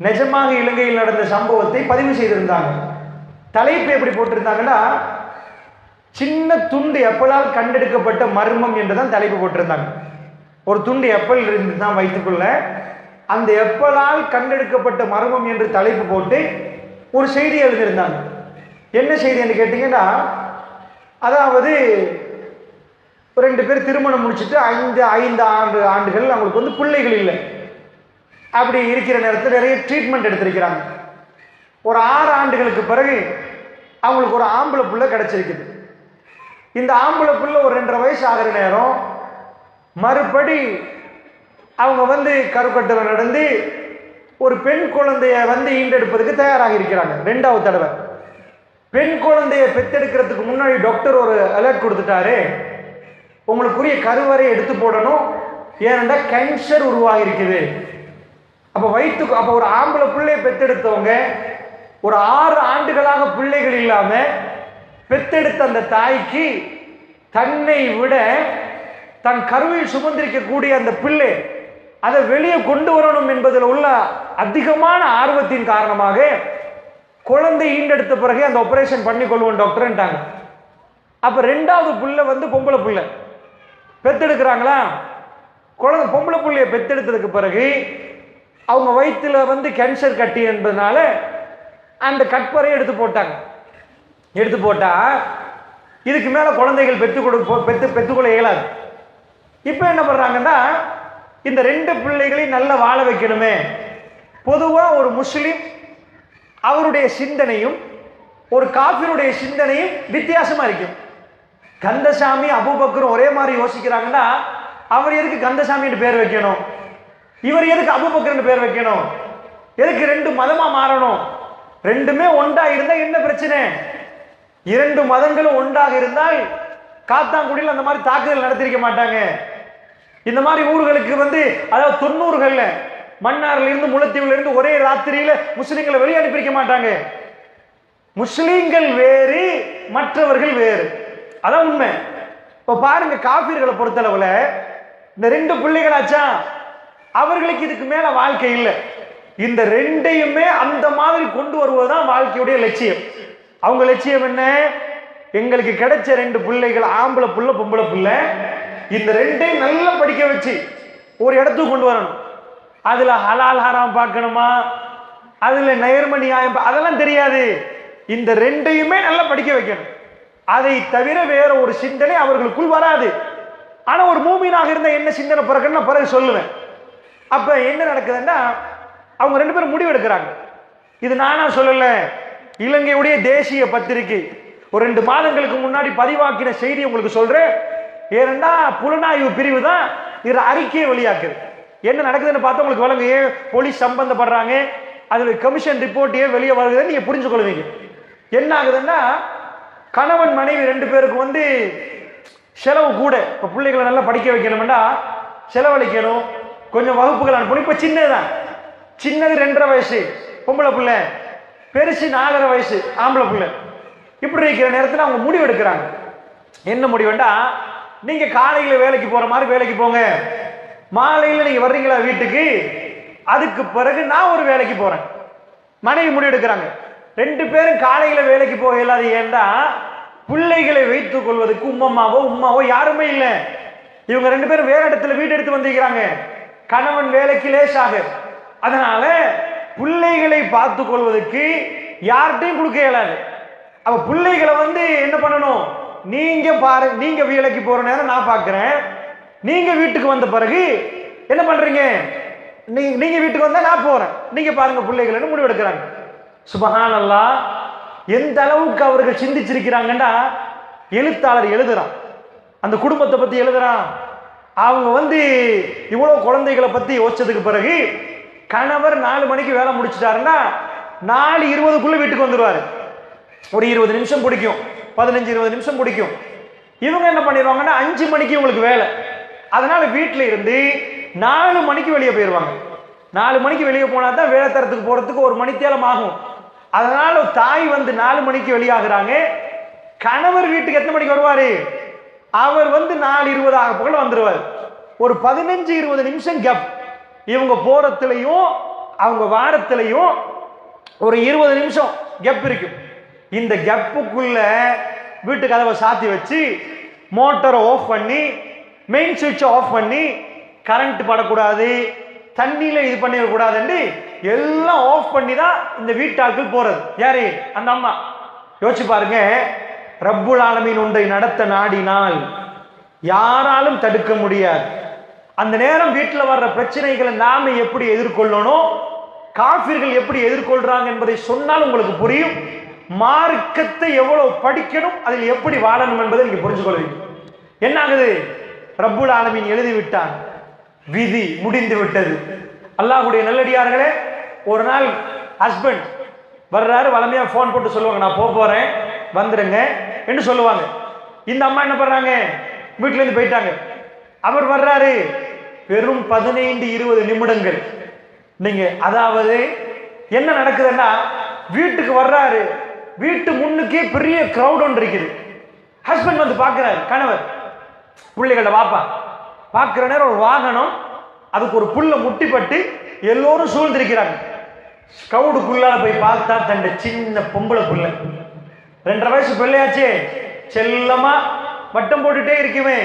நிஜமாக இலங்கையில் நடந்த சம்பவத்தை பதிவு செய்திருந்தாங்க. தலைப்பு எப்படி போட்டிருந்தாங்கன்னா சின்ன துண்டு எப்பலால் கண்டெடுக்கப்பட்ட மர்மம் என்று தான் தலைப்பு போட்டிருந்தாங்க. ஒரு துண்டு எப்பல் இருந்து தான் வைத்துக்கொள்ள அந்த எப்பலால் கண்டெடுக்கப்பட்ட மர்மம் என்று தலைப்பு போட்டு ஒரு செய்தி எழுதியிருந்தாங்க. என்ன செய்தி என்று கேட்டிங்கன்னா அதாவது ரெண்டு பேர் திருமணம் முடிச்சுட்டு ஐந்து ஐந்து ஆண்டு ஆண்டுகள் அவங்களுக்கு வந்து பிள்ளைகள் இல்லை. அப்படி இருக்கிற நேரத்தில் நிறைய ட்ரீட்மெண்ட் எடுத்திருக்கிறாங்க. ஒரு ஆறு ஆண்டுகளுக்கு பிறகு அவங்களுக்கு ஒரு ஆம்பளை புள்ள கிடைச்சிருக்குது. இந்த ஆம்பளை புள்ள ஒரு ரெண்டரை வயசு ஆகிற நேரம் மறுபடி அவங்க வந்து கருக்கட்டில் நடந்து ஒரு பெண் குழந்தைய வந்து ஈண்டெடுப்பதுக்கு தயாராக இருக்கிறாங்க. ரெண்டாவது தடவை. பெண் குழந்தைய பெத்தெடுக்கிறதுக்கு முன்னாடி டாக்டர் ஒரு அலர்ட் கொடுத்துட்டாரு. உங்களுக்குரிய கருவறை எடுத்து போடணும். ஏனென்றால் கேன்சர் உருவாகி இருக்குது அப்போ வயிற்று அப்போ ஒரு ஆம்பளை பிள்ளையை பெத்தெடுத்தவங்க ஒரு ஆறு ஆண்டுகளாக பிள்ளைகள் இல்லாம பெத்தெடுத்த அந்த தாய்க்கு தன்னை விட தன் கருவில் சுமந்திருக்கக்கூடிய அந்த பிள்ளை அதை வெளியே கொண்டு வரணும் என்பதில் உள்ள அதிகமான ஆர்வத்தின் காரணமாக குழந்தை ஈண்டெடுத்த பிறகு அந்த ஆபரேஷன் பண்ணி கொள்வோம் டாக்டர்ன்ட்டாங்க அப்ப ரெண்டாவது புள்ள வந்து பொம்பளை புள்ள. பெத்தெடுக்கிறாங்களா? குழந்தை பொம்பளை புள்ளைய பெத்தெடுத்ததுக்கு பிறகு அவங்க வயிற்றில் வந்து கேன்சர் கட்டி என்பதனால அந்த கட்பறையை எடுத்து போட்டாங்க. எடுத்து போட்டால் இதுக்கு மேலே குழந்தைகள் பெற்று கொடு பெத்து பெற்றுக்கொள்ள இயலாது. இப்போ என்ன பண்ணுறாங்கன்னா இந்த ரெண்டு பிள்ளைகளையும் நல்லா வாழ வைக்கணுமே. பொதுவாக ஒரு முஸ்லீம் அவருடைய சிந்தனையும் ஒரு காஃபினுடைய சிந்தனையும் வித்தியாசமாக இருக்கும் கந்தசாமி அபுபக்கரும் ஒரே மாதிரி யோசிக்கிறாங்கன்னா அவர் எதுக்கு கந்தசாமின்னு பேர் வைக்கணும்? இவர் எதுக்கு அபுபக்கர்னு பேர் வைக்கணும்? எதுக்கு ரெண்டு மதமாக மாறணும்? ரெண்டுமே ஒன்றா இருந்தால் என்ன பிரச்சனை? இரண்டு மதங்களும் ஒன்றாக இருந்தால் காத்தாங்குடியில் அந்த மாதிரி தாக்குதல் நடத்திருக்க மாட்டாங்க. இந்த மாதிரி ஊர்களுக்கு வந்து அதாவது தொண்ணூறுகளில் மன்னார்ல இருந்து இருந்து ஒரே ராத்திரியில் முஸ்லீம்களை வெளியே அனுப்பியிருக்க மாட்டாங்க. முஸ்லீம்கள் வேறு மற்றவர்கள் வேறு. அதான் உண்மை. இப்போ பாருங்க காபீர்களை பொறுத்தளவுல இந்த ரெண்டு பிள்ளைகளாச்சா? அவர்களுக்கு இதுக்கு மேல வாழ்க்கை இல்லை. இந்த ரெண்டையுமே அந்த மாதிரி கொண்டு வருவதுதான் வாழ்க்கையுடைய லட்சியம். அவங்க லட்சியம் என்ன? எங்களுக்கு கிடைச்ச ரெண்டு பிள்ளைகள் ஆம்பளை புள்ள பொம்பளை புள்ள இந்த ரெண்டையும் நல்லா படிக்க வச்சு ஒரு இடத்துக்கு கொண்டு வரணும். அதுல ஹலால் ஹாராம் பார்க்கணுமா? அதுல நேர்ம நியாயம் அதெல்லாம் தெரியாது. இந்த ரெண்டையுமே நல்லா படிக்க வைக்கணும். அதை தவிர வேற ஒரு சிந்தனை அவர்களுக்குள் வராது. ஆனா ஒரு மூமீனாக இருந்தால் என்ன சிந்தனை பிறகுன்னு பிறகு சொல்லுவேன். அப்ப என்ன நடக்குதுன்னா அவங்க ரெண்டு பேரும் முடிவு எடுக்கிறாங்க. இது நானா சொல்லல. இலங்கையுடைய தேசிய பத்திரிகை. ஒரு ரெண்டு மாதங்களுக்கு முன்னாடி பதிவாக்கின செய்தி உங்களுக்கு சொல்றேன். ஏனென்றா புலனாய்வு பிரிவு தான் இது அறிக்கையை வெளியாக்குது. என்ன நடக்குதுன்னு பார்த்தா உங்களுக்கு வழங்க. ஏன் போலீஸ் சம்பந்தப்படுறாங்க? அதில் கமிஷன் ரிப்போர்ட் ஏன் வெளியே வருதுன்னு நீங்க புரிஞ்சுக்கொள்வீங்க. என்ன ஆகுதுன்னா கணவன் மனைவி ரெண்டு பேருக்கு வந்து செலவு கூட. இப்போ பிள்ளைகளை நல்லா படிக்க வைக்கணும்னா செலவழிக்கணும். கொஞ்சம் வகுப்புகள் அனுப்பணும். இப்போ சின்னதுதான். சின்னது ரெண்டரை வயசு. பொம்பளை பிள்ளை. பெருசு நாலரை வயசு. ஆம்பளை பிள்ளை. இப்படி இருக்கிற நேரத்தில் அவங்க முடிவு எடுக்கிறாங்க என்ன முடிவுண்டா? நீங்க காலையில் வேலைக்கு போற மாதிரி வேலைக்கு போங்க. மாலையில் நீங்க வர்றீங்களா வீட்டுக்கு? அதுக்கு பிறகு நான் ஒரு வேலைக்கு போறேன். மனைவி முடிவு எடுக்கிறாங்க ரெண்டு பேரும் காலையில் வேலைக்கு போக இயலாது ஏன்டா பிள்ளைகளை வைத்துக் கொள்வதற்கு உம்மம்மாவோ உம்மாவோ யாருமே இல்லை. இவங்க ரெண்டு பேரும் வேற இடத்துல வீடு எடுத்து வந்திருக்கிறாங்க. கணவன் வேலைக்கு லேசாக. அதனால பிள்ளைகளை பார்த்து கொள்வதற்கு யார்கிட்டையும் கொடுக்க இயலாது. அப்ப பிள்ளைகளை வந்து என்ன பண்ணணும்? நீங்க பாரு நீங்க வேலைக்கு போற நேரம் நான் பார்க்கிறேன் நீங்க வீட்டுக்கு வந்த பிறகு என்ன பண்றீங்க? நீங்க வீட்டுக்கு வந்தா நான் போறேன். நீங்க பாருங்க பிள்ளைகள்னு முடிவு எடுக்கிறாங்க சுபகானல்லா எந்த அளவுக்கு அவர்கள் சிந்திச்சிருக்கிறாங்கன்னா எழுத்தாளர் எழுதுறான். அந்த குடும்பத்தை பத்தி எழுதுறான். அவங்க வந்து இவ்வளவு குழந்தைகளை பத்தி யோசிச்சதுக்கு பிறகு கணவர் நாலு மணிக்கு வேலை முடிச்சிட்டாருன்னா நாலு இருபதுக்குள்ள வீட்டுக்கு வந்துருவாரு. ஒரு இருபது நிமிஷம் பிடிக்கும். பதினஞ்சு இருபது நிமிஷம் பிடிக்கும். இவங்க என்ன பண்ணிடுவாங்கன்னா அஞ்சு மணிக்கு உங்களுக்கு வேலை. அதனால வீட்டில் இருந்து நாலு மணிக்கு வெளியே போயிடுவாங்க நாலு மணிக்கு வெளியே போனா தான் வேலை தரத்துக்கு போறதுக்கு ஒரு மணித்தேலம் ஆகும் அதனால தாய் வந்து நாலு மணிக்கு வெளியாகிறாங்க. கணவர் வீட்டுக்கு எத்தனை மணிக்கு வருவாரு? அவர் வந்து நாலு இருபது ஆக போல வந்துருவார். ஒரு பதினஞ்சு இருபது நிமிஷம் கேப் இவங்க போறதுலையும் அவங்க வாரத்திலையும் ஒரு இருபது நிமிஷம் கெப் இருக்கும். இந்த கெப்புக்குள்ள வீட்டு கதவை சாத்தி வச்சு மோட்டரை ஆஃப் பண்ணி மெயின் சுவிட்சை ஆஃப் பண்ணி கரண்ட் படக்கூடாது தண்ணியில் இது பண்ணிடக்கூடாதுன்னு எல்லாம் ஆஃப் பண்ணி தான் இந்த வீட்டாட்கள் போறது. யாரு? அந்த அம்மா. யோசிச்சு பாருங்க. ரப்புல் ஆலமீன் ஒன்றை நடத்த நாடினால் யாராலும் தடுக்க முடியாது. அந்த நேரம் வீட்டில் வர்ற பிரச்சனைகளை நாம எப்படி எதிர்கொள்ளணும்? காஃபிர்கள் எப்படி எதிர்கொள்றாங்க என்பதை சொன்னால் உங்களுக்கு புரியும். மார்க்கத்தை எவ்வளவு படிக்கணும் அதில் எப்படி வாழணும் என்பதை நீங்க புரிஞ்சு கொள்வீங்க. என்ன ஆகுது ரப்புல் ஆலமீன் எழுதிவிட்டான். விதி முடிந்து விட்டது. அல்லாஹுடைய நல்லடியார்களே ஒரு நாள் ஹஸ்பண்ட் வர்றாரு வளமையா ஃபோன் போட்டு சொல்லுவாங்க நான் போக போறேன் வந்துடுங்க என்று சொல்லுவாங்க. இந்த அம்மா என்ன பண்றாங்க? வீட்டுல இருந்து போயிட்டாங்க. அவர் வர்றாரு வெறும் பதினைந்து இருபது நிமிடங்கள். நீங்க அதாவது என்ன நடக்குதுன்னா வீட்டுக்கு வர்றாரு. வீட்டு முன்னுக்கே பெரிய க்ரௌட் ஒன்று இருக்குது. ஹஸ்பண்ட் வந்து பார்க்குறாரு கணவர் பிள்ளைகள வாப்பா. பார்க்குற நேரம் ஒரு வாகனம் அதுக்கு ஒரு புல்ல முட்டிப்பட்டு எல்லோரும் சூழ்ந்திருக்கிறாங்க. ஸ்கவுடுக்குள்ளால போய் பார்த்தா தண்ட சின்ன பொம்பளை புள்ள. ரெண்டரை வயசு பிள்ளையாச்சே. செல்லமா வட்டம் போட்டுட்டே இருக்குமே.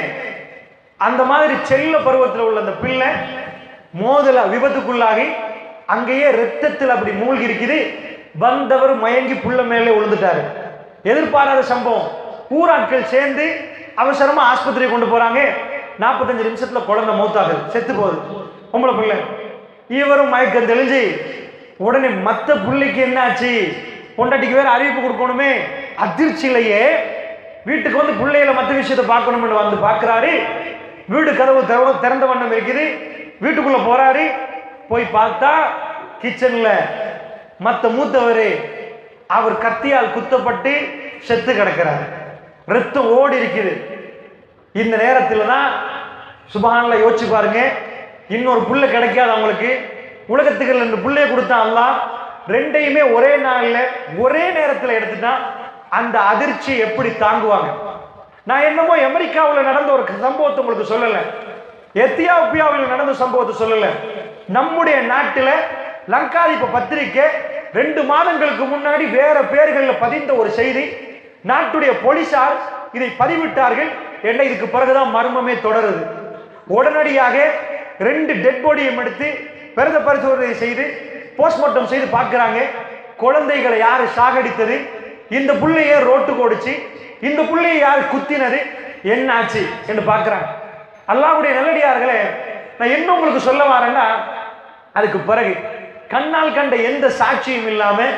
அந்த மாதிரி செல்ல பருவத்தில் உள்ள அந்த பிள்ளை மோதல விபத்துக்குள்ளாகி அங்கேயே ரத்தத்தில் அப்படி மூழ்கி இருக்குது வந்தவர் மயங்கி புள்ள மேலே விழுந்துட்டாரு எதிர்பாராத சம்பவம். ஊராட்கள் சேர்ந்து அவசரமா ஆஸ்பத்திரி கொண்டு போறாங்க. நாற்பத்தஞ்சு நிமிஷத்துல குழந்தை மூத்தாகுது. செத்து போகுது. பொம்பளை பிள்ளை. இவரும் மயக்கம் தெளிஞ்சு உடனே மத்த பிள்ளைக்கு என்னாச்சு? பொண்டாட்டிக்கு வேற அறிவிப்பு கொடுக்கணுமே? அதிர்ச்சியிலேயே வீட்டுக்கு வந்து பிள்ளைகளை மற்ற விஷயத்தை பார்க்கணும்னு வந்து பார்க்குறாரு. வீடு கதவு திறவு- திறந்த வண்ணம் இருக்குது. வீட்டுக்குள்ள போறாரு. போய் பார்த்தா கிச்சன்ல மத்த மூத்தவர் அவர் கத்தியால் குத்தப்பட்டு செத்து கிடக்கிறார். ரத்தம் ஓடி இருக்குது. இந்த நேரத்தில் தான் சுபஹானில் யோசிச்சு பாருங்க. இன்னொரு புள்ள கிடைக்காது அவங்களுக்கு. உலகத்துக்கு ரெண்டு புள்ளைய கொடுத்தான் ரெண்டையுமே ஒரே நாளில் ஒரே நேரத்தில் எடுத்துட்டா அந்த அதிர்ச்சி எப்படி தாங்குவாங்க? நான் என்னமோ அமெரிக்காவில் நடந்த ஒரு சம்பவத்தை உங்களுக்கு சொல்லலை. எத்தியோப்பியாவில் நடந்த சம்பவத்தை சொல்லலை. நம்முடைய நாட்டில் லங்காதிப்ப பத்திரிக்கை ரெண்டு மாதங்களுக்கு முன்னாடி வேற பேர்களில் பதிந்த ஒரு செய்தி நாட்டுடைய போலீசார் இதை பதிவிட்டார்கள். என்ன இதுக்கு பிறகுதான் மர்மமே தொடருது. உடனடியாக ரெண்டு டெட் பாடியும் எடுத்து பிறந்த பரிசோதனை செய்து போஸ்ட்மார்ட்டம் செய்து பார்க்குறாங்க. குழந்தைகளை யார் சாகடித்தது? இந்த புள்ளைய ரோட்டுக்கு ஓடிச்சு? இந்த புள்ளைய யார் குத்தினது? என்ன ஆச்சு என்று பார்க்குறாங்க. அல்லாவுடைய நல்லடியார்களே நான் என்ன உங்களுக்கு சொல்ல வரேன்னா அதுக்கு பிறகு கண்ணால் கண்ட எந்த சாட்சியும் இல்லாமல்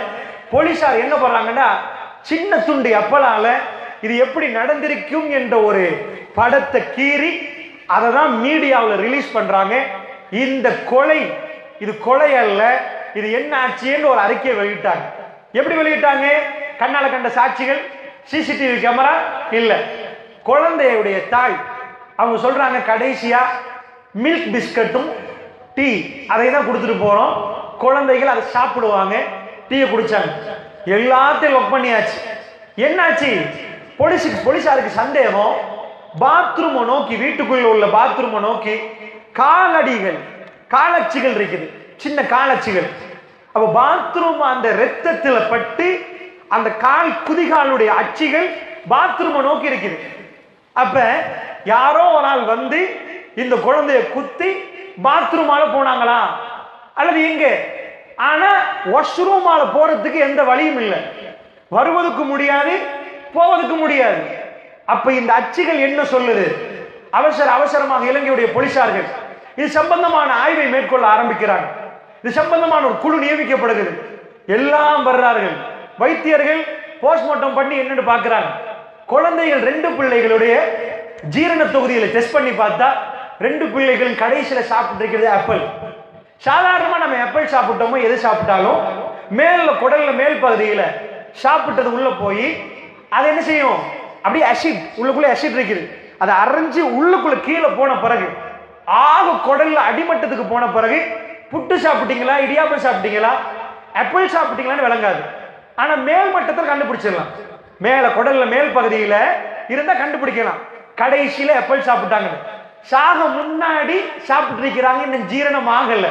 போலீஸார் என்ன பண்ணுறாங்கன்னா சின்ன துண்டு அப்பலால் இது எப்படி நடந்திருக்கும் என்ற ஒரு படத்தை கீறி அதை தான் மீடியாவில் ரிலீஸ் பண்ணுறாங்க இந்த கொலை இது கொலை அல்ல இது என்ன ஆச்சுன்னு ஒரு அறிக்கையை வெளியிட்டாங்க. எப்படி வெளியிட்டாங்க? கண்ணால கண்ட சாட்சிகள் சிசிடிவி கேமரா? இல்ல. குழந்தையுடைய தாய் அவங்க சொல்றாங்க கடைசியா மில்க் பிஸ்கட்டும் டீ. அதை தான் கொடுத்துட்டு போறோம். குழந்தைகள் அதை சாப்பிடுவாங்க. டீயை குடிச்சாங்க. எல்லாத்தையும் லொக் பண்ணியாச்சு. என்னாச்சு? போலீஸுக்கு போலீஸாருக்கு சந்தேகம். பாத்ரூமை நோக்கி வீட்டுக்குள்ள உள்ள பாத்ரூமை நோக்கி காலடிகள் காலச்சிகள் இருக்குது சின்ன காலச்சிகள். அப்போ பாத்ரூம் அந்த ரத்தத்தில் பட்டு அந்த கால் குதிகாலுடைய அச்சிகள் பாத்ரூமை நோக்கி இருக்குது. அப்ப யாரோ ஒரு ஆள் வந்து இந்த குழந்தைய குத்தி பாத்ரூமால போனாங்களா? அல்லது இங்க ஆனா வாஷ்ரூமால போறதுக்கு எந்த வழியும் இல்லை. வருவதற்கு முடியாது போவதற்கு முடியாது. அப்ப இந்த அச்சுகள் என்ன சொல்லுது? அவசர அவசரமாக இலங்கையுடைய போலீசார்கள் இது சம்பந்தமான ஆய்வை மேற்கொள்ள ஆரம்பிக்கிறாங்க இது சம்பந்தமான ஒரு குழு நியமிக்கப்படுகிறது. எல்லாம் வர்றார்கள். வைத்தியர்கள் போஸ்ட்மார்ட்டம் பண்ணி என்னன்னு பார்க்குறாங்க. குழந்தைகள் ரெண்டு பிள்ளைகளுடைய ஜீரண தொகுதியில் டெஸ்ட் பண்ணி பார்த்தா ரெண்டு பிள்ளைகள் கடைசியில் சாப்பிட்டு இருக்கிறது ஆப்பிள் சாதாரணமாக நம்ம ஆப்பிள் சாப்பிட்டோமோ எது சாப்பிட்டாலும் மேல குடல்ல மேல் பகுதியில் சாப்பிட்டது உள்ள போய் அது என்ன செய்யும்? அப்படியே அசிட் உள்ளுக்குள்ளே அசிட் இருக்குது. அதை அரைஞ்சு உள்ளுக்குள்ள கீழே போன பிறகு ஆக குடல்ல அடிமட்டத்துக்கு போன பிறகு புட்டு சாப்பிட்டீங்களா இடியாப்பம் சாப்பிட்டீங்களா ஆப்பிள் சாப்பிட்டீங்களான்னு விளங்காது. ஆனா மேல் மட்டத்தில் கண்டுபிடிச்சிடலாம். மேல குடல்ல மேல் பகுதியில இருந்தா கண்டுபிடிக்கலாம். கடைசியில ஆப்பிள் சாப்பிட்டாங்க சாக முன்னாடி சாப்பிட்டு இருக்கிறாங்க இன்னும் ஜீரணம் ஆகல.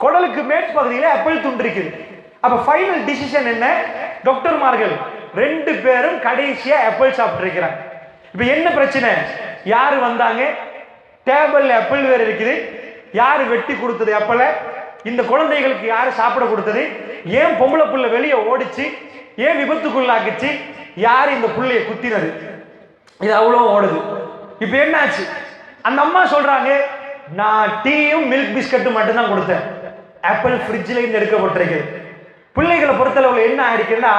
குடலுக்கு மேற்பகுதியில ஆப்பிள் துண்டு இருக்குது. அப்ப ஃபைனல் டிசிஷன் என்ன? டாக்டர்மார்கள் ரெண்டு பேரும் கடைசியா ஆப்பிள் சாப்பிட்டு இருக்கிறாங்க. இப்ப என்ன பிரச்சனை? யாரு வந்தாங்க? டேபிள் ஆப்பிள் வேறு இருக்குது. யார் வெட்டி கொடுத்தது அப்பல இந்த குழந்தைகளுக்கு யார் சாப்பிட கொடுத்தது? ஏன் பொம்பளை புள்ள வெளியே ஓடிச்சு? ஏன் விபத்துக்குள்ளாக்குச்சு யார் இந்த புள்ளைய குத்தினது? இது அவ்வளோ ஓடுது. இப்போ என்னாச்சு? அந்த அம்மா சொல்றாங்க நான் டீயும் மில்க் பிஸ்கட்டும் மட்டும்தான் கொடுத்தேன். ஆப்பிள் ஃப்ரிட்ஜில் இருந்து எடுக்கப்பட்டிருக்குது பிள்ளைகளை பொறுத்தளவில் என்ன ஆயிருக்குன்னா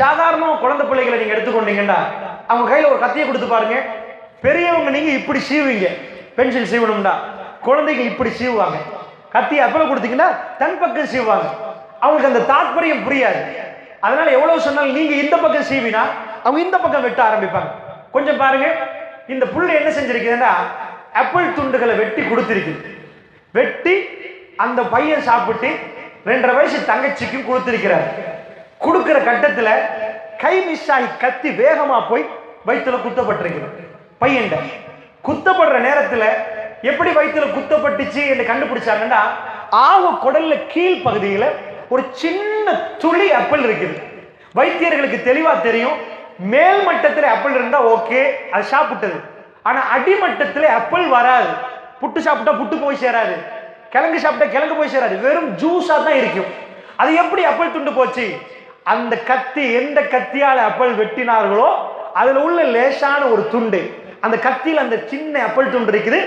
சாதாரணமாக குழந்தை பிள்ளைகளை நீங்கள் எடுத்துக்கொண்டீங்கன்னா அவங்க கையில் ஒரு கத்தியை கொடுத்து பாருங்க. பெரியவங்க நீங்கள் இப்படி சீவிங்க பென்சில் சீவணும்டா. குழந்தைகள் இப்படி சீவுவாங்க. கத்தி அப்பளம் கொடுத்தீங்கன்னா தன் பக்கம் சீவுவாங்க. அவங்களுக்கு அந்த தாத்பரியம் புரியாது. அதனால எவ்வளவு சொன்னாலும் நீங்க இந்த பக்கம் சீவினா அவங்க இந்த பக்கம் வெட்ட ஆரம்பிப்பாங்க. கொஞ்சம் பாருங்க. இந்த புள்ள என்ன செஞ்சிருக்குதுன்னா ஆப்பிள் துண்டுகளை வெட்டி கொடுத்திருக்கு. வெட்டி அந்த பையன் சாப்பிட்டு ரெண்டரை வயசு தங்கச்சிக்கும் கொடுத்திருக்கிறார். கொடுக்கிற கட்டத்துல கை மிஸ் ஆகி கத்தி வேகமா போய் வயிற்றுல குத்தப்பட்டிருக்கு பையன்ட குத்தப்படுற நேரத்துல எப்படி வயிற்றுல குத்தப்பட்டுச்சு என்று கண்டுபிடிச்சாங்கன்னா ஆவ குடல்ல கீழ் பகுதியில ஒரு சின்ன துளி அப்பல் இருக்குது. வைத்தியர்களுக்கு தெளிவா தெரியும் மேல் மட்டத்துல அப்பல் இருந்தா ஓகே அது சாப்பிட்டது. ஆனா அடிமட்டத்துல அப்பல் வராது. புட்டு சாப்பிட்டா புட்டு போய் சேராது. கிழங்கு சாப்பிட்டா கிழங்கு போய் சேராது. வெறும் ஜூஸா தான் இருக்கும். அது எப்படி அப்பல் துண்டு போச்சு? அந்த கத்தி எந்த கத்தியால அப்பல் வெட்டினார்களோ அதுல உள்ள லேசான ஒரு துண்டு. அந்த கத்தியில் அந்த சின்ன அப்பல் துண்டு இருக்குது.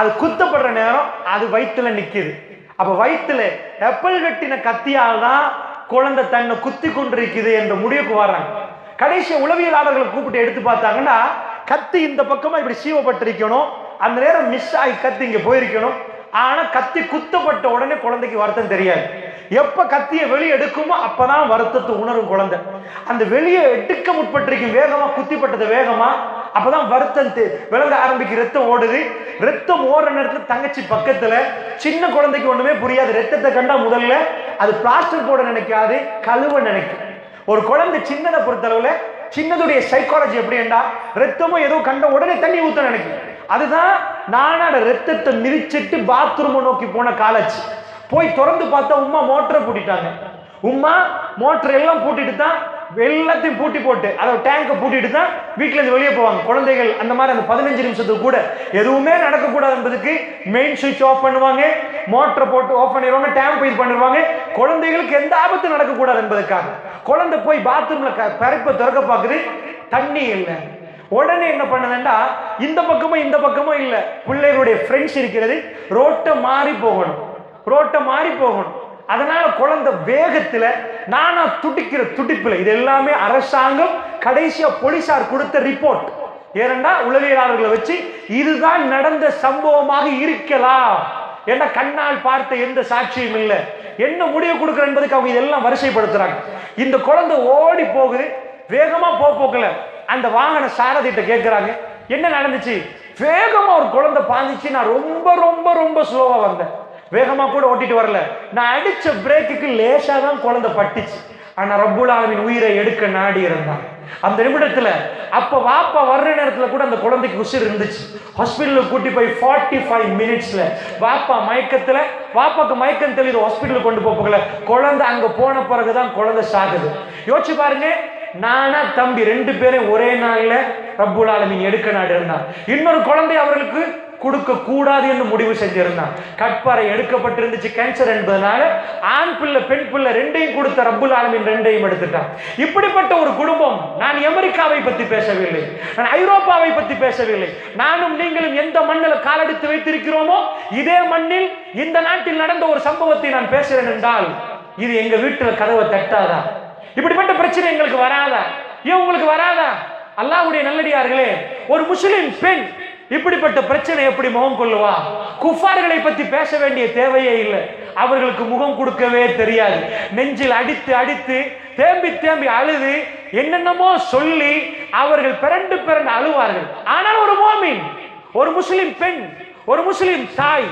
அது குத்தப்படுற நேரம் அது வயிற்றுல நிற்கிது அப்போ வயிற்றுல எப்பல் வெட்டின கத்தியால் தான் குழந்தை தன்னை குத்தி கொண்டிருக்குது என்ற முடிவுக்கு வர்றாங்க. கடைசி உளவியலாளர்களை கூப்பிட்டு எடுத்து பார்த்தாங்கன்னா கத்தி இந்த பக்கமாக இப்படி சீவப்பட்டிருக்கணும். அந்த நேரம் மிஸ் ஆகி கத்தி இங்கே போயிருக்கணும். ஆனால் கத்தி குத்தப்பட்ட உடனே குழந்தைக்கு வருத்தம் தெரியாது. எப்போ கத்தியை வெளியே எடுக்குமோ அப்பதான் வருத்தத்தை உணரும் குழந்தை. அந்த வெளியே எடுக்க முற்பட்டிருக்கும் வேகமாக குத்திப்பட்டது வேகமாக அப்பதான் வருத்தம் விளங்க ஆரம்பிக்கு ரத்தம் ஓடுது. ரத்தம் ஓடுற நேரத்துல தங்கச்சி பக்கத்துல சின்ன குழந்தைக்கு ஒண்ணுமே புரியாது. ரத்தத்தை கண்டா முதல்ல அது பிளாஸ்டர் போட நினைக்காது கழுவ நினைக்கும். ஒரு குழந்தை சின்னதை பொறுத்தளவுல சின்னதுடைய சைக்காலஜி எப்படின்னா ரத்தமும் ஏதோ கண்ட உடனே தண்ணி ஊத்த நினைக்கும். அதுதான் நானாட ரத்தத்தை மிதிச்சிட்டு பாத்ரூமை நோக்கி போன காலேஜ் போய் திறந்து பார்த்தா உமா மோட்டரை பூட்டிட்டாங்க. உமா மோட்டர் எல்லாம் பூட்டிட்டு தான் எல்லாத்தையும் பூட்டி போட்டு அதை டேங்கை பூட்டிட்டு தான் வீட்டில் இருந்து வெளியே போவாங்க. குழந்தைகள் அந்த மாதிரி அந்த பதினஞ்சு நிமிஷத்துக்கு கூட எதுவுமே நடக்கக்கூடாது என்பதுக்கு மெயின் சுவிட்ச் ஆஃப் பண்ணுவாங்க. மோட்டரை போட்டு ஆஃப் பண்ணிடுவாங்க டேங்க் இது பண்ணிடுவாங்க. குழந்தைகளுக்கு எந்த ஆபத்து நடக்கக்கூடாது என்பதற்காக. குழந்தை போய் பாத்ரூம்ல பரப்பை திறக்க பார்க்குது. தண்ணி இல்லை. உடனே என்ன பண்ணுதுன்னா இந்த பக்கமும் இந்த பக்கமும் இல்லை. பிள்ளைகளுடைய ஃப்ரெண்ட்ஸ் இருக்கிறது. ரோட்டை மாறி போகணும். ரோட்டை மாறி போகணும். அதனால குழந்தை வேகத்துல நானா துடிக்கிற துடிப்புல இது எல்லாமே அரசாங்கம் கடைசியா போலீசார் கொடுத்த ரிப்போர்ட் ஏனென்றா உளவியலாளர்களை வச்சு இதுதான் நடந்த சம்பவமாக இருக்கலாம். என்ன கண்ணால் பார்த்த எந்த சாட்சியும் இல்லை. என்ன முடிவு கொடுக்குற என்பதுக்கு அவங்க இதெல்லாம் வரிசைப்படுத்துறாங்க. இந்த குழந்தை ஓடி போகுது. வேகமா போ போக்கல. அந்த வாகன சாரதிட்ட கேட்கிறாங்க என்ன நடந்துச்சு? வேகமா ஒரு குழந்தை பாஞ்சிச்சு. நான் ரொம்ப ரொம்ப ரொம்ப ஸ்லோவா வந்தேன். வேகமா கூட ஓட்டிட்டு வரல. நான் அடிச்ச பிரேக்குக்கு லேசா தான் குழந்தை பட்டுச்சு. ஆனா ரப்புல் ஆலமீன் உயிரை எடுக்க நாடி இருந்தான். அந்த நிமிடத்துல அப்ப வாப்பா வர்ற நேரத்துல கூட அந்த குழந்தைக்கு உசிர் இருந்துச்சு. ஹாஸ்பிட்டலுக்கு கூட்டி போய் ஃபார்ட்டி ஃபைவ் மினிட்ஸ்ல வாப்பா மயக்கத்துல வாப்பாக்கு மயக்கம் தெளிது ஹாஸ்பிட்டலுக்கு கொண்டு போகல குழந்தை அங்க போன பிறகுதான் குழந்தை சாகுது. யோசிச்சு பாருங்க நானா தம்பி ரெண்டு பேரும் ஒரே நாள்ல ரப்புல் ஆலமீன் எடுக்க நாடு இருந்தான். இன்னொரு குழந்தை அவர்களுக்கு கொடுக்க கூடாது என்று முடிவு செஞ்சிருந்தான். கட்பாறை எடுக்கப்பட்டிருந்துச்சு கேன்சர் என்பதனால ஆண் பிள்ளை பெண் பிள்ளை ரெண்டையும் கொடுத்த ரப்புல் ஆலமின் ரெண்டையும் எடுத்துட்டான். இப்படிப்பட்ட ஒரு குடும்பம் நான் அமெரிக்காவை பத்தி பேசவில்லை. நான் ஐரோப்பாவை பத்தி பேசவில்லை. நானும் நீங்களும் எந்த மண்ணில் காலெடுத்து வைத்திருக்கிறோமோ இதே மண்ணில் இந்த நாட்டில் நடந்த ஒரு சம்பவத்தை நான் பேசுறேன் என்றால் இது எங்க வீட்டில் கதவை தட்டாதா? இப்படிப்பட்ட பிரச்சனை எங்களுக்கு வராதா? ஏன் உங்களுக்கு வராதா? அல்லாஹ்வுடைய நல்லடியார்களே ஒரு முஸ்லிம் பெண் இப்படிப்பட்ட பிரச்சனை எப்படி முகம் கொள்ளுவா? குஃபார்களை பத்தி பேச வேண்டிய தேவையே இல்லை. அவர்களுக்கு முகம் கொடுக்கவே தெரியாது. நெஞ்சில் அடித்து அடித்து தேம்பி தேம்பி அழுது என்னென்னமோ சொல்லி அவர்கள் பிறண்டு பிறண்டு அழுவார்கள். ஆனால் ஒரு மோமின் ஒரு முஸ்லிம் பெண் ஒரு முஸ்லிம் தாய்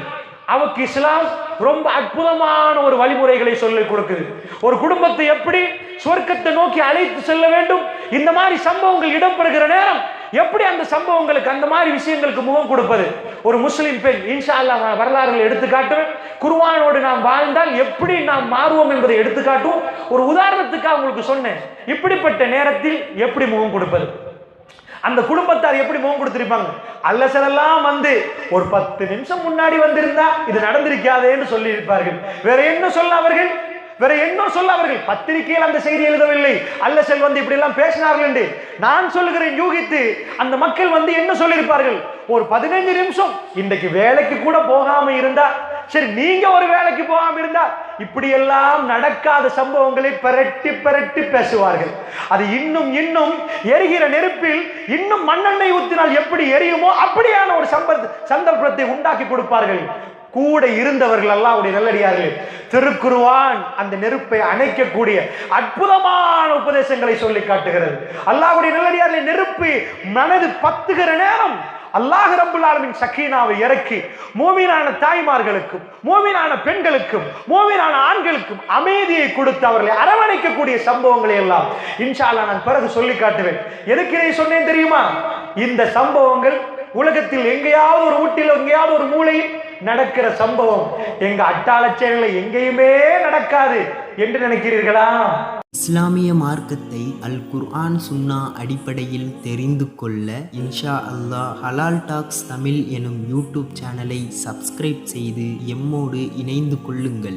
அவருக்கு இஸ்லாம் ரொம்ப அற்புதமான ஒரு வழிமுறைகளை சொல்லிக் கொடுக்குது. ஒரு குடும்பத்தை எப்படி சொர்க்கத்தை நோக்கி அழைத்து செல்ல வேண்டும்? இந்த மாதிரி சம்பவங்கள் இடம்பெறுகிற நேரம் எப்படி அந்த சம்பவங்களுக்கு அந்த மாதிரி விஷயங்களுக்கு முகம் கொடுப்பது? ஒரு முஸ்லிம் பெண் இன்ஷா அல்லாஹ் வரலாறுகள் எடுத்துக்காட்டுவேன். குருவானோடு நாம் வாழ்ந்தால் எப்படி நாம் மாறுவோம் என்பதை எடுத்துக்காட்டும். ஒரு உதாரணத்துக்காக உங்களுக்கு சொன்னேன். இப்படிப்பட்ட நேரத்தில் எப்படி முகம் கொடுப்பது? அந்த குடும்பத்தார் எப்படி முகம் கொடுத்திருப்பாங்க? அல்லசலெல்லாம் வந்து ஒரு பத்து நிமிஷம் முன்னாடி வந்திருந்தா இது நடந்திருக்காதேன்னு சொல்லி இருப்பார்கள் வேற என்ன சொல்ல அவர்கள்? வேற என்ன சொல்ல அவர்கள்? பத்திரிகையில் அந்த செய்தி எழுதவில்லை. அல்ல செல் வந்து இப்படி எல்லாம் பேசினார்கள் என்று நான் சொல்லுகிறேன் யூகித்து. அந்த மக்கள் வந்து என்ன சொல்லியிருப்பார்கள்? ஒரு பதினைஞ்சு நிமிஷம் இன்றைக்கு வேலைக்கு கூட போகாம இருந்தா சரி நீங்க ஒரு வேலைக்கு போகாம இருந்தா இப்படி எல்லாம் நடக்காத சம்பவங்களை பிரட்டி பிரட்டி பேசுவார்கள். அது இன்னும் இன்னும் எரிகிற நெருப்பில் இன்னும் மண்ணெண்ணெய் ஊத்தினால் எப்படி எரியுமோ அப்படியான ஒரு சம்பத் சந்தர்ப்பத்தை உண்டாக்கி கொடுப்பார்கள். கூட இருந்தவர்கள் அல்லாவுடைய நல்லடியார்கள். திருக்குருவான் அந்த நெருப்பை அணைக்கக்கூடிய அற்புதமான உபதேசங்களை சொல்லி காட்டுகிறது. அல்லாஹுடைய நல்லடியார்களை நெருப்பு மனது பத்துகிற நேரம் அல்லாஹ் ரபுல்லாலமின் சக்கீனாவை இறக்கி மோமீனான தாய்மார்களுக்கும் மோமீனான பெண்களுக்கும் மோமீனான ஆண்களுக்கும் அமைதியை கொடுத்து அவர்களை அரவணைக்கக்கூடிய சம்பவங்களை எல்லாம் இன்ஷால்லா நான் பிறகு சொல்லி காட்டுவேன். எதுக்கு இதை சொன்னேன் தெரியுமா? இந்த சம்பவங்கள் உலகத்தில் எங்கேயாவது ஒரு வீட்டில் எங்கேயாவது ஒரு மூலையில் நடக்கிற சம்பவம் எங்க அட்டாளச்சேரில் எங்கேயுமே நடக்காது என்று நினைக்கிறீர்களா? இஸ்லாமிய மார்க்கத்தை அல் குர்ஆன் சுன்னா அடிப்படையில் தெரிந்து கொள்ள இன்ஷா அல்லாஹ் ஹலால் டாக்ஸ் தமிழ் எனும் யூடியூப் சேனலை சப்ஸ்கிரைப் செய்து எம்மோடு இணைந்து கொள்ளுங்கள்.